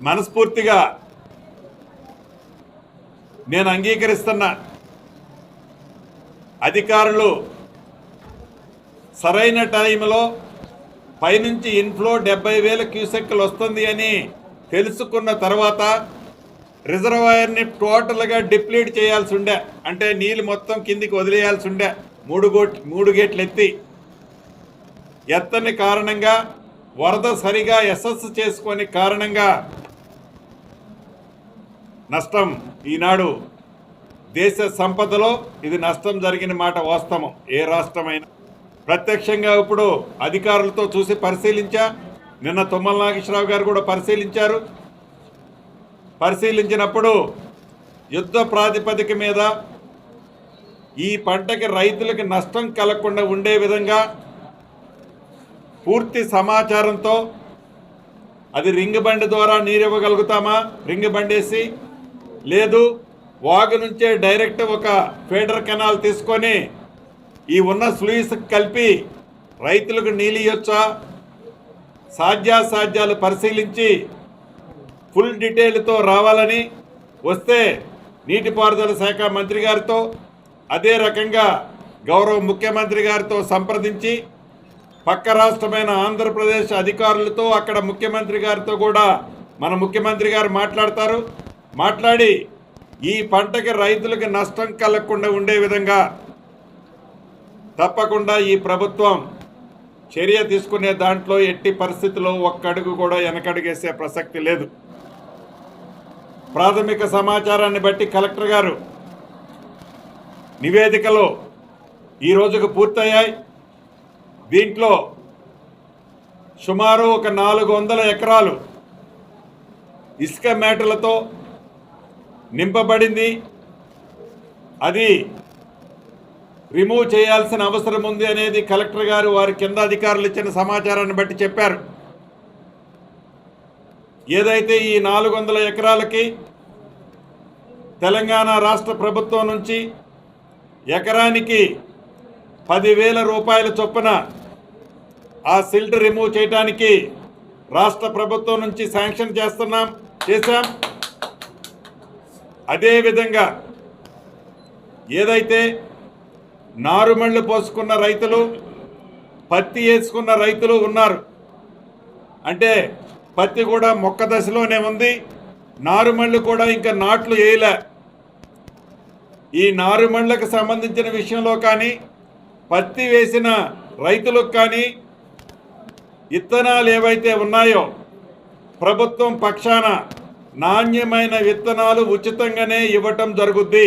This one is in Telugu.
మనస్ఫూర్తిగా నేను అంగీకరిస్తున్న అధికారులు సరైన టైంలో పైనుంచి ఇన్ఫ్లో డెబ్బై వేల క్యూసెక్లు వస్తుంది అని తెలుసుకున్న తర్వాత రిజర్వాయర్ని టోటల్గా డిప్లీట్ చేయాల్సి ఉండే అంటే నీళ్ళు మొత్తం కిందికి వదిలేయాల్సి ఉండే మూడు గోట్ మూడు గేట్లు ఎత్తి ఎత్తని కారణంగా వరద సరిగా ఎస్ఎస్ చేసుకొని కారణంగా నష్టం ఈనాడు దేశ సంపదలో ఇది నష్టం జరిగిన మాట వాస్తవం. ఏ రాష్ట్రమైనా. ప్రత్యక్షంగా ఇప్పుడు అధికారులతో చూసి పరిశీలించా. నిన్న తుమ్మల నాగేశ్వరరావు గారు కూడా పరిశీలించారు. పరిశీలించినప్పుడు యుద్ధ ప్రాతిపదిక మీద ఈ పంటకి రైతులకు నష్టం కలగకుండా ఉండే విధంగా పూర్తి సమాచారంతో అది రింగ్ బండి ద్వారా నీరు ఇవ్వగలుగుతామా రింగ్ బండేసి లేదు వాగు నుంచే డైరెక్ట్ ఒక ఫీడర్ కెనాల్ తీసుకొని ఈ ఉన్న స్లూయిస్ కలిపి రైతులకు నీళ్ళు ఇవ్వచ్చా సాధ్యాసాధ్యాలు పరిశీలించి ఫుల్ డీటెయిల్తో రావాలని వస్తే నీటిపారుదల శాఖ మంత్రి గారితో అదే రకంగా గౌరవ ముఖ్యమంత్రి గారితో సంప్రదించి పక్క రాష్ట్రమైన ఆంధ్రప్రదేశ్ అధికారులతో అక్కడ ముఖ్యమంత్రి గారితో కూడా మన ముఖ్యమంత్రి గారు మాట్లాడతారు. మాట్లాడి ఈ పంటకి రైతులకు నష్టం కలగకుండా ఉండే విధంగా తప్పకుండా ఈ ప్రభుత్వం చర్య తీసుకునే దాంట్లో ఎట్టి పరిస్థితుల్లో ఒక్క అడుగు కూడా వెనకడుగేసే ప్రసక్తి లేదు. ప్రాథమిక సమాచారాన్ని బట్టి కలెక్టర్ గారు నివేదికలు ఈ రోజుకు పూర్తయ్యాయి. దీంట్లో సుమారు ఒక నాలుగు వందల ఎకరాలు ఇసుక మేటలతో నింపబడింది. అది రిమూవ్ చేయాల్సిన అవసరం ఉంది అనేది కలెక్టర్ గారు వారి కింద అధికారులు ఇచ్చిన సమాచారాన్ని బట్టి చెప్పారు. ఏదైతే ఈ నాలుగు వందల ఎకరాలకి తెలంగాణ రాష్ట్ర ప్రభుత్వం నుంచి ఎకరానికి పదివేల రూపాయల చొప్పున ఆ సిల్ట్ రిమూవ్ చేయడానికి రాష్ట్ర ప్రభుత్వం నుంచి శాంక్షన్ చేస్తున్నాం చేశాం. అదేవిధంగా ఏదైతే నారుమళ్ళు పోసుకున్న రైతులు పత్తి వేసుకున్న రైతులు ఉన్నారు అంటే పత్తి కూడా మొక్క దశలోనే ఉంది నారుమళ్ళు కూడా ఇంకా నాట్లు వేయలే. ఈ నారుమళ్ళకు సంబంధించిన విషయంలో కానీ పత్తి వేసిన రైతులకు కానీ ఇత్తనాలు ఏవైతే ఉన్నాయో ప్రభుత్వం పక్షాన నాణ్యమైన విత్తనాలు ఉచితంగానే ఇవ్వటం జరుగుద్ది.